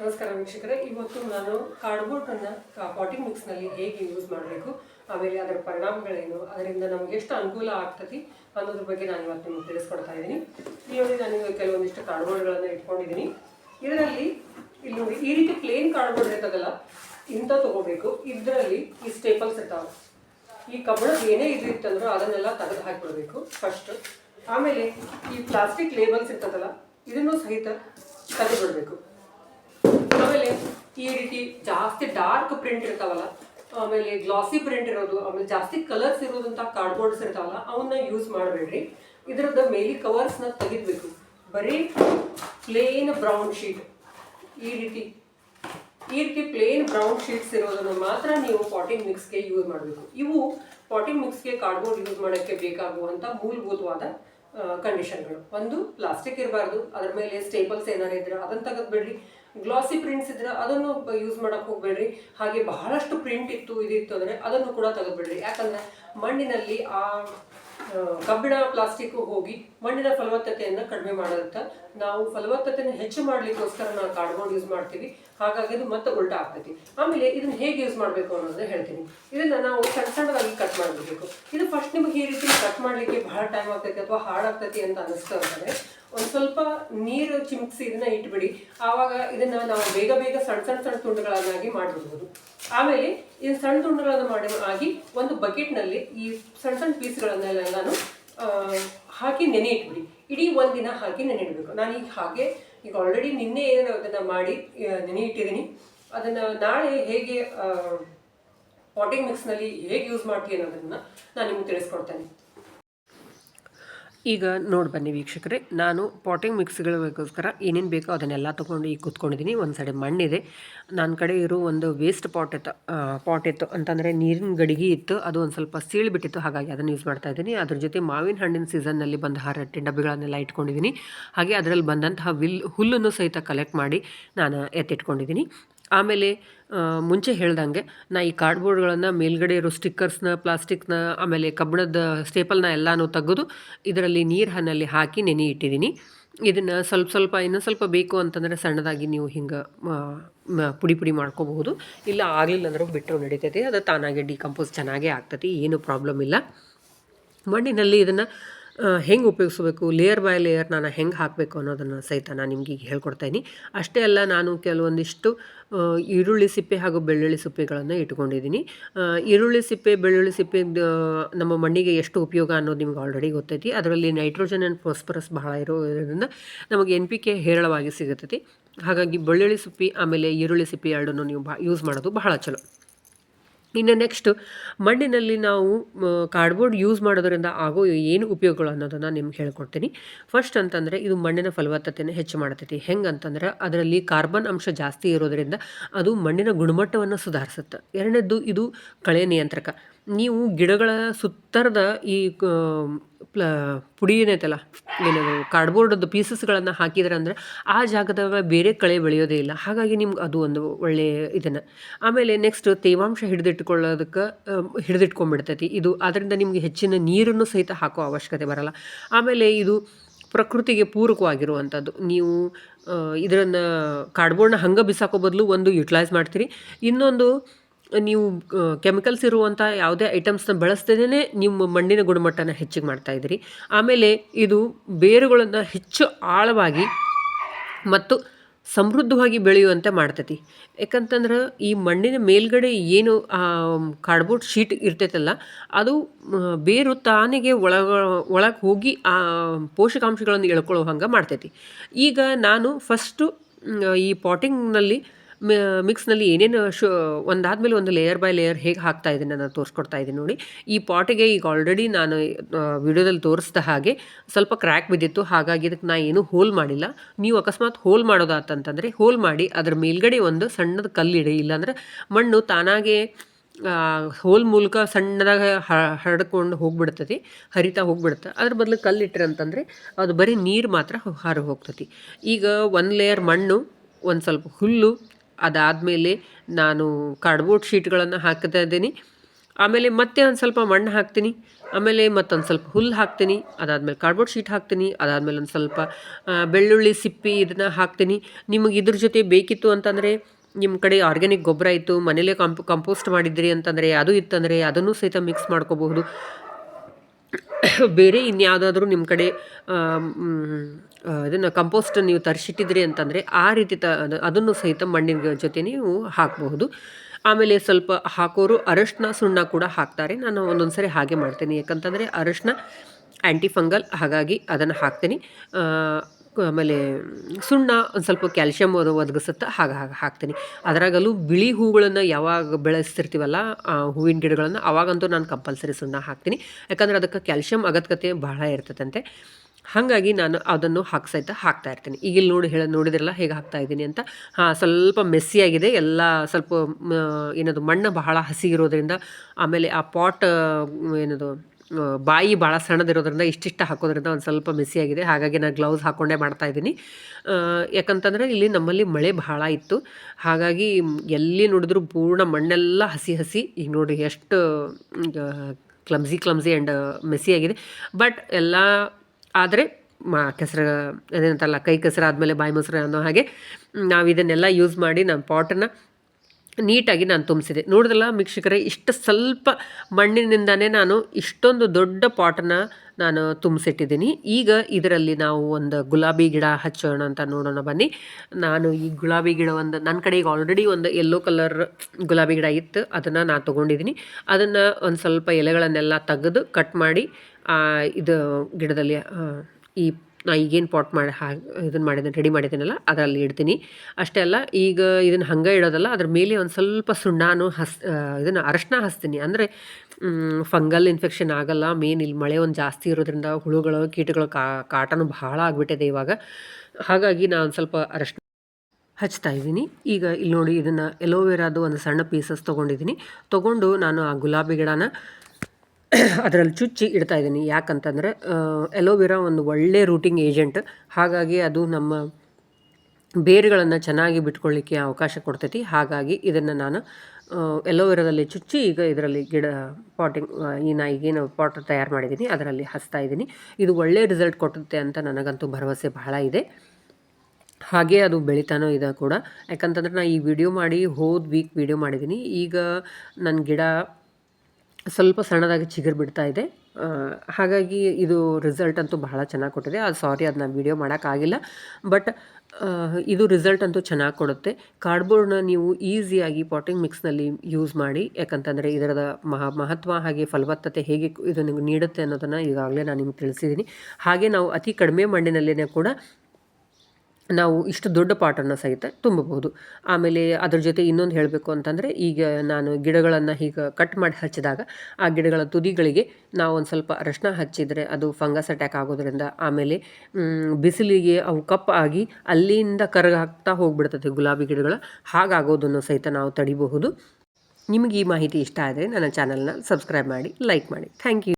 ನಮಸ್ಕಾರ ವೀಕ್ಷಕರೇ. ಇವತ್ತು ನಾನು ಕಾರ್ಡ್ಬೋರ್ಡನ್ನು ಪಾಟಿಂಗ್ ಮಿಕ್ಸ್ನಲ್ಲಿ ಹೇಗೆ ಯೂಸ್ ಮಾಡಬೇಕು, ಆಮೇಲೆ ಅದರ ಪರಿಣಾಮಗಳೇನು, ಅದರಿಂದ ನಮ್ಗೆ ಎಷ್ಟು ಅನುಕೂಲ ಆಗ್ತತಿ ಅನ್ನೋದ್ರ ಬಗ್ಗೆ ನಾನು ಇವತ್ತು ನಿಮ್ಗೆ ತಿಳಿಸ್ಕೊಡ್ತಾ ಇದ್ದೀನಿ. ನೋಡಿ ನಾನು ಕೆಲವೊಂದಿಷ್ಟು ಕಾರ್ಡ್ಬೋರ್ಡ್ಗಳನ್ನು ಇಟ್ಕೊಂಡಿದ್ದೀನಿ. ಇದರಲ್ಲಿ ಇಲ್ಲಿ ನೋಡಿ, ಈ ರೀತಿ ಪ್ಲೇನ್ ಕಾರ್ಡ್ಬೋರ್ಡ್ ಇರ್ತದಲ್ಲ ಇಂಥ ತಗೋಬೇಕು. ಇದರಲ್ಲಿ ಈ ಸ್ಟೇಪಲ್ಸ್ ಇರ್ತಾವೆ. ಈ ಕಬ್ಬಣದ ಏನೇ ಇದ್ರಿತ್ತಂದ್ರೂ ಅದನ್ನೆಲ್ಲ ತೆಗೆದು ಹಾಕಿಬಿಡ್ಬೇಕು ಫಸ್ಟ್ ಆಮೇಲೆ ಈ ಪ್ಲಾಸ್ಟಿಕ್ ಲೇಬಲ್ಸ್ ಇರ್ತದಲ್ಲ, ಇದನ್ನು ಸಹಿತ ತೆಗೆದುಬಿಡ್ಬೇಕು. ಈ ರೀತಿ ಜಾಸ್ತಿ ಡಾರ್ಕ್ ಪ್ರಿಂಟ್ ಇರ್ತಾವಲ್ಲ, ಆಮೇಲೆ ಗ್ಲಾಸಿ ಪ್ರಿಂಟ್ ಇರೋದು, ಆಮೇಲೆ ಜಾಸ್ತಿ ಕಲರ್ಸ್ ಇರೋದಂಥ ಕಾರ್ಡ್ಬೋರ್ಡ್ಸ್ ಇರ್ತಾವಲ್ಲ, ಅವನ್ನ ಯೂಸ್ ಮಾಡಬೇಡ್ರಿ. ಇದರದ ಮೇಲಿ ಕವರ್ಸ್ನ ತೆಗಿಬೇಕು ಬರೀ ಪ್ಲೇನ್ ಬ್ರೌನ್ ಶೀಟ್ ಈ ರೀತಿ ಈ ರೀತಿ ಪ್ಲೇನ್ ಬ್ರೌನ್ ಶೀಟ್ಸ್ ಇರೋದನ್ನು ಮಾತ್ರ ನೀವು ಪಾಟಿಂಗ್ ಮಿಕ್ಸ್ಗೆ ಯೂಸ್ ಮಾಡಬೇಕು. ಇವು ಪಾಟಿಂಗ್ ಮಿಕ್ಸ್ಗೆ ಕಾರ್ಡ್ಬೋರ್ಡ್ ಯೂಸ್ ಮಾಡೋಕ್ಕೆ ಬೇಕಾಗುವಂಥ ಮೂಲಭೂತವಾದ ಕಂಡೀಷನ್ಗಳು ಒಂದು ಪ್ಲಾಸ್ಟಿಕ್ ಇರಬಾರ್ದು. ಅದರ ಮೇಲೆ ಸ್ಟೇಪಲ್ಸ್ ಏನಾರು ಇದ್ರೆ ಅದನ್ನು ತೆಗೆದ್ಬಿಡ್ರಿ. ಗ್ಲಾಸಿ ಪ್ರಿಂಟ್ಸ್ ಇದ್ರೆ ಅದನ್ನು ಯೂಸ್ ಮಾಡೋಕೆ ಹೋಗ್ಬೇಡ್ರಿ. ಹಾಗೆ ಬಹಳಷ್ಟು ಪ್ರಿಂಟ್ ಇತ್ತು, ಇದಿತ್ತು ಅಂದರೆ ಅದನ್ನು ಕೂಡ ತೆಗೆದ್ಬಿಡ್ರಿ. ಯಾಕಂದ್ರೆ ಮಣ್ಣಿನಲ್ಲಿ ಆ ಕಬ್ಬಿಣ ಪ್ಲಾಸ್ಟಿಕ್ ಹೋಗಿ ಮಣ್ಣಿನ ಫಲವತ್ತತೆಯನ್ನು ಕಡಿಮೆ ಮಾಡುತ್ತೆ. ನಾವು ಫಲವತ್ತತೆಯನ್ನು ಹೆಚ್ಚು ಮಾಡಲಿಕ್ಕೋಸ್ಕರ ನಾವು ಕಾರ್ಡ್ಬೋರ್ಡ್ ಯೂಸ್ ಮಾಡ್ತೀವಿ. ಹಾಗಾಗಿ ಇದು ಮತ್ತೆ ಉಲ್ಟಾ ಆಗ್ತೈತಿ. ಆಮೇಲೆ ಇದನ್ನ ಹೇಗೆ ಯೂಸ್ ಮಾಡಬೇಕು ಅನ್ನೋದನ್ನ ಹೇಳ್ತೀನಿ. ಇದನ್ನ ನಾವು ಸಣ್ಣ ಸಣ್ಣದಾಗಿ ಕಟ್ ಮಾಡಬೇಕು ಇದು ಫಸ್ಟ್ ನಿಮಗೆ ಈ ರೀತಿ ಕಟ್ ಮಾಡಲಿಕ್ಕೆ ಬಹಳ ಟೈಮ್ ಆಗ್ತೈತಿ ಅಥವಾ ಹಾಳಾಗ್ತೈತಿ ಅಂತ ಅನ್ನಿಸ್ತಾ ಅಂತಂದ್ರೆ ಒಂದು ಸ್ವಲ್ಪ ನೀರು ಚಿಮ್ಕಿಸಿ ಇದನ್ನ ಇಟ್ಬಿಡಿ. ಆವಾಗ ಇದನ್ನ ನಾವು ಬೇಗ ಬೇಗ ಸಣ್ಣ ಸಣ್ಣ ಸಣ್ಣ ತುಂಡುಗಳನ್ನಾಗಿ ಮಾಡಿಬಿಡ್ಬೋದು. ಆಮೇಲೆ ಈ ಸಣ್ಣ ತುಂಡುಗಳನ್ನು ಮಾಡಿ ಆಗಿ ಒಂದು ಬಕೆಟ್ನಲ್ಲಿ ಈ ಸಣ್ಣ ಸಣ್ಣ ಪೀಸ್ಗಳನ್ನೆಲ್ಲನೂ ಹಾಕಿ ನೆನೆ ಇಟ್ಬಿಡಿ. ಇಡೀ ಒಂದಿನ ಹಾಕಿ ನೆನೆ ಇಡಬೇಕು. ನಾನು ಈಗ ಹಾಗೆ, ಈಗ ಆಲ್ರೆಡಿ ನಿನ್ನೆ ಏನು ಅದನ್ನು ಮಾಡಿ ನೆನೆ ಇಟ್ಟಿದ್ದೀನಿ. ಅದನ್ನು ನಾಳೆ ಹೇಗೆ ಪಾಟಿಂಗ್ ಮಿಕ್ಸ್ನಲ್ಲಿ ಹೇಗೆ ಯೂಸ್ ಮಾಡ್ತೀವಿ ಅನ್ನೋದನ್ನು ನಾನು ನಿಮ್ಗೆ ತಿಳಿಸ್ಕೊಡ್ತೇನೆ. ಈಗ ನೋಡಿ ಬನ್ನಿ ವೀಕ್ಷಕರೇ. ನಾನು ಪಾಟಿಂಗ್ ಮಿಕ್ಸ್ಗಳಿಗೋಸ್ಕರ ಏನೇನು ಬೇಕೋ ಅದನ್ನೆಲ್ಲ ತೊಗೊಂಡು ಈಗ ಕೂತ್ಕೊಂಡಿದ್ದೀನಿ. ಒಂದು ಸೈಡೆ ಮಣ್ಣಿದೆ. ನನ್ನ ಕಡೆ ಇರೋ ಒಂದು ವೇಸ್ಟ್ ಪಾಟ್ ಇತ್ತು ಪಾಟ್ ಇತ್ತು ಅಂತಂದರೆ ನೀರಿನ ಗಡಿಗೆ ಇತ್ತು. ಅದು ಒಂದು ಸ್ವಲ್ಪ ಸೀಳ್ಬಿಟ್ಟಿತ್ತು. ಹಾಗಾಗಿ ಅದನ್ನು ಯೂಸ್ ಮಾಡ್ತಾ ಇದ್ದೀನಿ. ಅದ್ರ ಜೊತೆ ಮಾವಿನ ಹಣ್ಣಿನ ಸೀಸನ್ನಲ್ಲಿ ಬಂದ ಹರಟೆ ಡಬ್ಬಿಗಳನ್ನೆಲ್ಲ ಇಟ್ಕೊಂಡಿದ್ದೀನಿ. ಹಾಗೆ ಅದರಲ್ಲಿ ಬಂದಂತಹ ವಿಲ್, ಹುಲ್ಲನ್ನು ಸಹಿತ ಕಲೆಕ್ಟ್ ಮಾಡಿ ನಾನು ಎತ್ತಿಟ್ಕೊಂಡಿದ್ದೀನಿ. ಆಮೇಲೆ ಮುಂಚೆ ಹೇಳ್ದಂಗೆ, ನಾ ಈ ಕಾರ್ಡ್ಬೋರ್ಡ್ಗಳನ್ನು ಮೇಲ್ಗಡೆ ಇರೋ ಸ್ಟಿಕ್ಕರ್ಸ್ನ ಪ್ಲಾಸ್ಟಿಕ್ನ ಆಮೇಲೆ ಕಬ್ಬಿಣದ ಸ್ಟೇಪಲ್ನ ಎಲ್ಲನೂ ತೆಗೆದು, ಇದರಲ್ಲಿ ನೀರು ಹನ್ನಲ್ಲಿ ಹಾಕಿ ನೆನೆ ಇಟ್ಟಿದ್ದೀನಿ ಇದನ್ನು ಸ್ವಲ್ಪ ಸ್ವಲ್ಪ ಇನ್ನೂ ಸ್ವಲ್ಪ ಬೇಕು ಅಂತಂದರೆ ಸಣ್ಣದಾಗಿ ನೀವು ಹಿಂಗೆ ಪುಡಿ ಪುಡಿ ಮಾಡ್ಕೋಬಹುದು. ಇಲ್ಲ ಆಗಲಿಲ್ಲ ಅಂದ್ರೆ ಬಿಟ್ಟರು ನಡೀತೈತಿ, ಅದು ತಾನಾಗೆ ಡಿಕಂಪೋಸ್ ಚೆನ್ನಾಗೇ ಆಗ್ತೈತಿ, ಏನು ಪ್ರಾಬ್ಲಮ್ ಇಲ್ಲ. ಮಣ್ಣಿನಲ್ಲಿ ಇದನ್ನು ಹೆಂಗೆ ಉಪಯೋಗಿಸ್ಬೇಕು? ಲೇಯರ್ ಬೈ ಲೇಯರ್ ನಾನು ಹೆಂಗೆ ಹಾಕಬೇಕು ಅನ್ನೋದನ್ನು ಸಹಿತ ನಾನು ನಿಮಗೆ ಈಗ ಹೇಳ್ಕೊಡ್ತಾಯಿನಿ ಅಷ್ಟೇ ಅಲ್ಲ, ನಾನು ಕೆಲವೊಂದಿಷ್ಟು ಈರುಳ್ಳಿ ಸಿಪ್ಪೆ ಹಾಗೂ ಬೆಳ್ಳುಳ್ಳಿ ಸಿಪ್ಪೆಗಳನ್ನು ಇಟ್ಕೊಂಡಿದ್ದೀನಿ ಈರುಳ್ಳಿ ಸಿಪ್ಪೆ, ಬೆಳ್ಳುಳ್ಳಿ ಸಿಪ್ಪೆ ನಮ್ಮ ಮಣ್ಣಿಗೆ ಎಷ್ಟು ಉಪಯೋಗ ಅನ್ನೋದು ನಿಮ್ಗೆ ಆಲ್ರೆಡಿ ಗೊತ್ತೈತಿ. ಅದರಲ್ಲಿ ನೈಟ್ರೋಜನ್ ಆ್ಯಂಡ್ ಫಾಸ್ಫರಸ್ ಬಹಳ ಇರೋದ್ರಿಂದ ನಮಗೆ ಎನ್ ಪಿ ಕೆ ಹೇರಳವಾಗಿ ಸಿಗುತ್ತೈತಿ. ಹಾಗಾಗಿ ಬೆಳ್ಳುಳ್ಳಿ ಸಿಪ್ಪಿ, ಆಮೇಲೆ ಈರುಳ್ಳಿ ಸಿಪ್ಪೆ ಎರಡನ್ನೂ ನೀವು ಬಾ ಯೂಸ್ ಮಾಡೋದು ಬಹಳ ಚಲೋ. ಇನ್ನು ನೆಕ್ಸ್ಟ್ ಮಣ್ಣಿನಲ್ಲಿ ನಾವು ಕಾರ್ಡ್ಬೋರ್ಡ್ ಯೂಸ್ ಮಾಡೋದರಿಂದ ಆಗೋ ಏನು ಉಪಯೋಗಗಳು ಅನ್ನೋದನ್ನು ನಿಮ್ಗೆ ಹೇಳ್ಕೊಡ್ತೀನಿ. ಫಸ್ಟ್ ಅಂತಂದರೆ ಇದು ಮಣ್ಣಿನ ಫಲವತ್ತತೆಯನ್ನು ಹೆಚ್ಚು ಮಾಡ್ತೈತಿ. ಹೆಂಗೆ ಅಂತಂದ್ರೆ ಅದರಲ್ಲಿ ಕಾರ್ಬನ್ ಅಂಶ ಜಾಸ್ತಿ ಇರೋದರಿಂದ ಅದು ಮಣ್ಣಿನ ಗುಣಮಟ್ಟವನ್ನು ಸುಧಾರಿಸುತ್ತೆ. ಎರಡನೇದ್ದು ಇದು ಕಳೆ ನಿಯಂತ್ರಕ. ನೀವು ಗಿಡಗಳ ಸುತ್ತರದ ಈ ಪ್ಲ, ಪುಡಿ ಏನೈತಲ್ಲ ಏನದು ಕಾರ್ಡ್ಬೋರ್ಡದ್ದು ಪೀಸಸ್ಗಳನ್ನು ಹಾಕಿದ್ರೆ ಅಂದರೆ ಆ ಜಾಗದಾಗ ಬೇರೆ ಕಳೆ ಬೆಳೆಯೋದೇ ಇಲ್ಲ. ಹಾಗಾಗಿ ನಿಮ್ಗೆ ಅದು ಒಂದು ಒಳ್ಳೆಯ ಇದನ್ನು. ಆಮೇಲೆ ನೆಕ್ಸ್ಟ್ ತೇವಾಂಶ ಹಿಡಿದಿಟ್ಕೊಳ್ಳೋದಕ್ಕೆ ಹಿಡಿದಿಟ್ಕೊಂಡ್ಬಿಡ್ತೈತಿ. ಇದು ಅದರಿಂದ ನಿಮಗೆ ಹೆಚ್ಚಿನ ನೀರನ್ನು ಸಹಿತ ಹಾಕೋ ಅವಶ್ಯಕತೆ ಬರಲ್ಲ. ಆಮೇಲೆ ಇದು ಪ್ರಕೃತಿಗೆ ಪೂರಕವಾಗಿರುವಂಥದ್ದು ನೀವು ಇದನ್ನು ಕಾರ್ಡ್ಬೋರ್ಡ್ನ ಹಂಗೆ ಬಿಸಾಕೋ ಬದಲು ಒಂದು ಯುಟಿಲೈಸ್ ಮಾಡ್ತೀರಿ. ಇನ್ನೊಂದು ನೀವು ಕೆಮಿಕಲ್ಸ್ ಇರುವಂಥ ಯಾವುದೇ ಐಟಮ್ಸ್ನ ಬಳಸ್ದೇ ನಿಮ್ಮ ಮಣ್ಣಿನ ಗುಣಮಟ್ಟನ ಹೆಚ್ಚಿಗೆ ಮಾಡ್ತಾ ಇದ್ದೀರಿ. ಆಮೇಲೆ ಇದು ಬೇರುಗಳನ್ನು ಹೆಚ್ಚು ಆಳವಾಗಿ ಮತ್ತು ಸಮೃದ್ಧವಾಗಿ ಬೆಳೆಯುವಂತೆ ಮಾಡ್ತೈತಿ. ಯಾಕಂತಂದ್ರೆ ಈ ಮಣ್ಣಿನ ಮೇಲ್ಗಡೆ ಏನು ಕಾರ್ಡ್ಬೋರ್ಡ್ ಶೀಟ್ ಇರ್ತೈತಲ್ಲ, ಅದು ಬೇರು ತಾನಿಗೆ ಒಳಗ ಒಳಗೆ ಹೋಗಿ, ಆ, ಪೋಷಕಾಂಶಗಳನ್ನು ಎಳ್ಕೊಳ್ಳೋ ಹಂಗೆ ಮಾಡ್ತೈತಿ. ಈಗ ನಾನು ಫಸ್ಟು ಈ ಪಾಟಿಂಗ್ನಲ್ಲಿ ಮಿಕ್ಸ್ನಲ್ಲಿ ಏನೇನು ಶೋ, ಒಂದಾದಮೇಲೆ ಒಂದು ಲೇಯರ್ ಬೈ ಲೇಯರ್ ಹೇಗೆ ಹಾಕ್ತಾ ಇದ್ದೀನಿ ನಾನು ತೋರಿಸ್ಕೊಡ್ತಾ ಇದ್ದೀನಿ ನೋಡಿ. ಈ ಪಾಟಿಗೆ ಈಗ ಆಲ್ರೆಡಿ ನಾನು ವಿಡಿಯೋದಲ್ಲಿ ತೋರಿಸಿದ ಹಾಗೆ ಸ್ವಲ್ಪ ಕ್ರ್ಯಾಕ್ ಬಿದ್ದಿತ್ತು. ಹಾಗಾಗಿ ಇದಕ್ಕೆ ನಾನು ಏನೂ ಹೋಲ್ ಮಾಡಿಲ್ಲ. ನೀವು ಅಕಸ್ಮಾತ್ ಹೋಲ್ ಮಾಡೋದಾತಂತಂದರೆ ಹೋಲ್ ಮಾಡಿ ಅದ್ರ ಮೇಲ್ಗಡೆ ಒಂದು ಸಣ್ಣದ ಕಲ್ಲಿಡಿ ಇಲ್ಲಾಂದರೆ ಮಣ್ಣು ತಾನಾಗೆ ಹೋಲ್ ಮೂಲಕ ಸಣ್ಣದಾಗ ಹರಡ್ಕೊಂಡು ಹೋಗ್ಬಿಡ್ತತಿ ಹರಿತಾ ಹೋಗ್ಬಿಡುತ್ತೆ. ಅದ್ರ ಬದಲು ಕಲ್ಲಿಟ್ರೆ ಅಂತಂದರೆ ಅದು ಬರೀ ನೀರು ಮಾತ್ರ ಹಾರಿ ಹೋಗ್ತತಿ ಈಗ ಒಂದು ಲೇಯರ್ ಮಣ್ಣು, ಒಂದು ಸ್ವಲ್ಪ ಹುಲ್ಲು ಅದಾದಮೇಲೆ ನಾನು ಕಾರ್ಡ್ಬೋರ್ಡ್ ಶೀಟ್ಗಳನ್ನು ಹಾಕ್ತಾ ಇದ್ದೀನಿ. ಆಮೇಲೆ ಮತ್ತೆ ಒಂದು ಸ್ವಲ್ಪ ಮಣ್ಣು ಹಾಕ್ತೀನಿ. ಆಮೇಲೆ ಮತ್ತೊಂದು ಸ್ವಲ್ಪ ಹುಲ್ಲು ಹಾಕ್ತೀನಿ. ಅದಾದಮೇಲೆ ಕಾರ್ಡ್ಬೋರ್ಡ್ ಶೀಟ್ ಹಾಕ್ತೀನಿ. ಅದಾದಮೇಲೆ ಒಂದು ಸ್ವಲ್ಪ ಬೆಳ್ಳುಳ್ಳಿ ಸಿಪ್ಪಿ ಇದನ್ನು ಹಾಕ್ತೀನಿ. ನಿಮಗೆ ಇದ್ರ ಜೊತೆ ಬೇಕಿತ್ತು ಅಂತಂದರೆ ನಿಮ್ಮ ಕಡೆ ಆರ್ಗ್ಯಾನಿಕ್ ಗೊಬ್ಬರ ಇತ್ತು, ಮನೇಲೇ ಕಂಪ್ ಕಂಪೋಸ್ಟ್ ಮಾಡಿದ್ರಿ ಅಂತಂದರೆ, ಅದು ಇತ್ತಂದರೆ ಅದನ್ನು ಸಹಿತ ಮಿಕ್ಸ್ ಮಾಡ್ಕೋಬಹುದು. ಬೇರೆ ಇನ್ಯಾವುದಾದ್ರೂ ನಿಮ್ಮ ಕಡೆ ಇದನ್ನು ಕಂಪೋಸ್ಟ್ ನೀವು ತರಿಸಿಟ್ಟಿದ್ರಿ ಅಂತಂದರೆ ಆ ರೀತಿ ತ ಅದನ್ನು ಸಹಿತ ಮಣ್ಣಿನ ಜೊತೆ ನೀವು ಹಾಕಬಹುದು. ಆಮೇಲೆ ಸ್ವಲ್ಪ ಹಾಕೋರು ಅರಶಿನ ಸುಣ್ಣ ಕೂಡ ಹಾಕ್ತಾರೆ. ನಾನು ಒಂದೊಂದು ಸರಿ ಹಾಗೆ ಮಾಡ್ತೀನಿ. ಯಾಕಂತಂದರೆ ಅರಶಿನ ಆ್ಯಂಟಿಫಂಗಲ್ ಹಾಗಾಗಿ ಅದನ್ನು ಹಾಕ್ತೀನಿ. ಆಮೇಲೆ ಸುಣ್ಣ ಒಂದು ಸ್ವಲ್ಪ ಕ್ಯಾಲ್ಶಿಯಮ್ ಅದು ಒದಗಿಸುತ್ತೆ ಹಾಗೆ ಹಾಗೆ ಹಾಕ್ತೀನಿ. ಅದರಾಗಲೂ ಬಿಳಿ ಹೂಗಳನ್ನು ಯಾವಾಗ ಬೆಳೆಸ್ತಿರ್ತೀವಲ್ಲ ಹೂವಿನ ಗಿಡಗಳನ್ನು, ಅವಾಗಂತೂ ನಾನು ಕಂಪಲ್ಸರಿ ಸುಣ್ಣ ಹಾಕ್ತೀನಿ. ಯಾಕಂದ್ರೆ ಅದಕ್ಕೆ ಕ್ಯಾಲ್ಶಿಯಂ ಅಗತ್ಯತೆ ಬಹಳ ಇರ್ತದಂತೆ ಹಾಗಾಗಿ ನಾನು ಅದನ್ನು ಹಾಕಿ ಸಹಿತ ಹಾಕ್ತಾ ಇರ್ತೀನಿ. ಈಗ ಇಲ್ಲಿ ನೋಡಿ ಹೇಳ ನೋಡಿದ್ರಲ್ಲ ಹೇಗೆ ಹಾಕ್ತಾ ಇದ್ದೀನಿ ಅಂತ. ಹಾಂ ಸ್ವಲ್ಪ ಮೆಸ್ಸಿಯಾಗಿದೆ ಎಲ್ಲ ಸ್ವಲ್ಪ ಏನದು ಮಣ್ಣು ಬಹಳ ಹಸಿ ಇರೋದ್ರಿಂದ ಆಮೇಲೆ ಆ ಪಾಟ್ ಏನದು ಬಾಯಿ ಭಾಳ ಸಣ್ಣದಿರೋದ್ರಿಂದ ಇಷ್ಟಿಷ್ಟ ಹಾಕೋದ್ರಿಂದ ಒಂದು ಸ್ವಲ್ಪ ಮೆಸ್ಸಿಯಾಗಿದೆ ಹಾಗಾಗಿ ನಾನು ಗ್ಲೌಸ್ ಹಾಕ್ಕೊಂಡೇ ಮಾಡ್ತಾ ಇದ್ದೀನಿ. ಆ, ಯಾಕಂತಂದರೆ ಇಲ್ಲಿ ನಮ್ಮಲ್ಲಿ ಮಳೆ ಬಹಳ ಇತ್ತು. ಹಾಗಾಗಿ ಎಲ್ಲಿ ನೋಡಿದ್ರು ಪೂರ್ಣ ಮಣ್ಣೆಲ್ಲ ಹಸಿ ಹಸಿ. ಈಗ ನೋಡಿ ಎಷ್ಟು ಕ್ಲಮ್ಸಿ ಕ್ಲಮ್ಸಿ ಆ್ಯಂಡ್ ಮೆಸ್ಸಿಯಾಗಿದೆ ಬಟ್ ಎಲ್ಲ ಆದರೆ ಮಾ ಕೆಸರು, ಅದೇನಂತಲ್ಲ, ಕೈ ಕೆಸರು ಆದಮೇಲೆ ಬಾಯಿ ಮೊಸರು ಅನ್ನೋ ಹಾಗೆ ನಾವು ಇದನ್ನೆಲ್ಲ ಯೂಸ್ ಮಾಡಿ ನಾನು ಪಾಟನ್ನು ನೀಟಾಗಿ ನಾನು ತುಂಬಿಸಿದೆ. ನೋಡಿದ್ರಲ್ಲ ಮಿಕ್ಷಕರೇ ಇಷ್ಟು ಸ್ವಲ್ಪ ಮಣ್ಣಿನಿಂದನೇ ನಾನು ಇಷ್ಟೊಂದು ದೊಡ್ಡ ಪಾಟನ್ನು ನಾನು ತುಂಬಿಸಿಟ್ಟಿದ್ದೀನಿ. ಈಗ ಇದರಲ್ಲಿ ನಾವು ಒಂದು ಗುಲಾಬಿ ಗಿಡ ಹಚ್ಚೋಣ ಅಂತ ನೋಡೋಣ ಬನ್ನಿ. ನಾನು ಈ ಗುಲಾಬಿ ಗಿಡ ಒಂದು ನನ್ನ ಕಡೆ ಈಗ ಆಲ್ರೆಡಿ ಒಂದು ಯೆಲ್ಲೋ ಕಲರ್ ಗುಲಾಬಿ ಗಿಡ ಇತ್ತು, ಅದನ್ನು ನಾನು ತೊಗೊಂಡಿದ್ದೀನಿ. ಅದನ್ನು ಒಂದು ಸ್ವಲ್ಪ ಎಲೆಗಳನ್ನೆಲ್ಲ ತೆಗೆದು ಕಟ್ ಮಾಡಿ ಇದು ಗಿಡದಲ್ಲಿ ಈ, ನಾ ಈಗೇನು ಪಾಟ್ ಮಾಡಿ, ಹಾ ಇದನ್ನು ಮಾಡಿದ್ದೀನಿ ರೆಡಿ ಮಾಡಿದ್ದೀನಲ್ಲ ಅದರಲ್ಲಿ ಇಡ್ತೀನಿ. ಅಷ್ಟೇ ಅಲ್ಲ, ಈಗ ಇದನ್ನು ಹಂಗೆ ಇಡೋದಲ್ಲ, ಅದ್ರ ಮೇಲೆ ಒಂದು ಸ್ವಲ್ಪ ಸುಣ್ಣಾನು ಹಸ್ ಇದನ್ನು ಅರಶಿನ ಹಚ್ತೀನಿ ಅಂದರೆ ಫಂಗಲ್ ಇನ್ಫೆಕ್ಷನ್ ಆಗಲ್ಲ ಮೇನ್ ಇಲ್ಲಿ ಮಳೆ ಒಂದು ಜಾಸ್ತಿ ಇರೋದ್ರಿಂದ ಹುಳುಗಳು, ಕೀಟಗಳು ಕಾಟನು ಭಾಳ ಆಗಿಬಿಟ್ಟಿದೆ ಇವಾಗ. ಹಾಗಾಗಿ ನಾನು ಒಂದು ಸ್ವಲ್ಪ ಅರಶಿನ ಹಚ್ತಾ ಇದ್ದೀನಿ. ಈಗ ಇಲ್ಲಿ ನೋಡಿ, ಇದನ್ನು ಎಲೋವೆರಾದು ಒಂದು ಸಣ್ಣ ಪೀಸಸ್ ತೊಗೊಂಡಿದ್ದೀನಿ. ತೊಗೊಂಡು ನಾನು ಆ ಗುಲಾಬಿ ಗಿಡನ ಅದರಲ್ಲಿ ಚುಚ್ಚಿ ಇಡ್ತಾ ಇದ್ದೀನಿ. ಯಾಕಂತಂದರೆ ಎಲೋವೆರಾ ಒಂದು ಒಳ್ಳೆ ರೂಟಿಂಗ್ ಏಜೆಂಟ್. ಹಾಗಾಗಿ ಅದು ನಮ್ಮ ಬೇರುಗಳನ್ನು ಚೆನ್ನಾಗಿ ಬಿಟ್ಕೊಳ್ಳಿಕ್ಕೆ ಅವಕಾಶ ಕೊಡ್ತೈತಿ. ಹಾಗಾಗಿ ಇದನ್ನು ನಾನು ಎಲೋವೆರಾದಲ್ಲಿ ಚುಚ್ಚಿ ಈಗ ಇದರಲ್ಲಿ ಗಿಡ ಪಾಟಿಂಗ್ ಈ ನಾ ಈಗೇನು ಪಾಟ್ ತಯಾರು ಮಾಡಿದ್ದೀನಿ. ಅದರಲ್ಲಿ ಹಚ್ತಾ ಇದ್ದೀನಿ. ಇದು ಒಳ್ಳೆ ರಿಸಲ್ಟ್ ಕೊಡುತ್ತೆ ಅಂತ ನನಗಂತೂ ಭರವಸೆ ಬಹಳ ಇದೆ. ಹಾಗೆ ಅದು ಬೆಳಿತಾನೋ ಇದೆ ಕೂಡ. ಯಾಕಂತಂದ್ರೆ ನಾನು ಈ ವಿಡಿಯೋ ಮಾಡಿ ಹೋದ ವೀಕ್ ವಿಡಿಯೋ ಮಾಡಿದ್ದೀನಿ. ಈಗ ನನ್ನ ಗಿಡ ಸ್ವಲ್ಪ ಸಣ್ಣದಾಗಿ ಚಿಗುರು ಬಿಡ್ತಾ ಇದೆ. ಹಾಗಾಗಿ ಇದು ರಿಸಲ್ಟ್ ಅಂತೂ ಬಹಳ ಚೆನ್ನಾಗಿ ಕೊಟ್ಟಿದೆ. ಅದು ಸಾರಿ ಅದನ್ನ ವಿಡಿಯೋ ಮಾಡೋಕ್ಕಾಗಿಲ್ಲ ಬಟ್ ಇದು ರಿಸಲ್ಟ್ ಅಂತೂ ಚೆನ್ನಾಗಿ ಕೊಡುತ್ತೆ. ಕಾರ್ಡ್ಬೋರ್ಡ್ನ ನೀವು ಈಸಿಯಾಗಿ ಪಾಟಿಂಗ್ ಮಿಕ್ಸ್ನಲ್ಲಿ ಯೂಸ್ ಮಾಡಿ, ಯಾಕಂತಂದರೆ ಇದರದ ಮಹ, ಮಹತ್ವ ಹಾಗೆ ಫಲವತ್ತತೆ ಹೇಗೆ ಇದು ನಿಮಗೆ ನೀಡುತ್ತೆ ಅನ್ನೋದನ್ನು ಈಗಾಗಲೇ ನಾನು ನಿಮ್ಗೆ ತಿಳಿಸಿದ್ದೀನಿ ಹಾಗೆ ನಾವು ಅತಿ ಕಡಿಮೆ ಮಣ್ಣಿನಲ್ಲೇ ಕೂಡ ನಾವು ಇಷ್ಟು ದೊಡ್ಡ ಪಾಟನ್ನು ಸಹಿತ ತುಂಬಬಹುದು. ಆಮೇಲೆ ಅದ್ರ ಜೊತೆ ಇನ್ನೊಂದು ಹೇಳಬೇಕು ಅಂತಂದರೆ, ಈಗ ನಾನು ಗಿಡಗಳನ್ನು ಹೀಗೆ ಕಟ್ ಮಾಡಿ ಹಚ್ಚಿದಾಗ, ಆ ಗಿಡಗಳ ತುದಿಗಳಿಗೆ ನಾವು ಒಂದು ಸ್ವಲ್ಪ ಅರಶಿನ ಹಚ್ಚಿದರೆ ಅದು ಫಂಗಸ್ ಅಟ್ಯಾಕ್ ಆಗೋದ್ರಿಂದ ಆಮೇಲೆ ಬಿಸಿಲಿಗೆ ಅವು ಕಪ್ ಆಗಿ ಅಲ್ಲಿಂದ ಕರಗಾಗ್ತಾ ಹೋಗ್ಬಿಡ್ತದೆ ಗುಲಾಬಿ ಗಿಡಗಳ. ಹಾಗಾಗೋದನ್ನು ಸಹಿತ ನಾವು ತಡಿಬಹುದು. ನಿಮಗೆ ಈ ಮಾಹಿತಿ ಇಷ್ಟ ಆದರೆ ನನ್ನ ಚಾನಲ್ನ ಸಬ್ಸ್ಕ್ರೈಬ್ ಮಾಡಿ ಲೈಕ್ ಮಾಡಿ. Thank you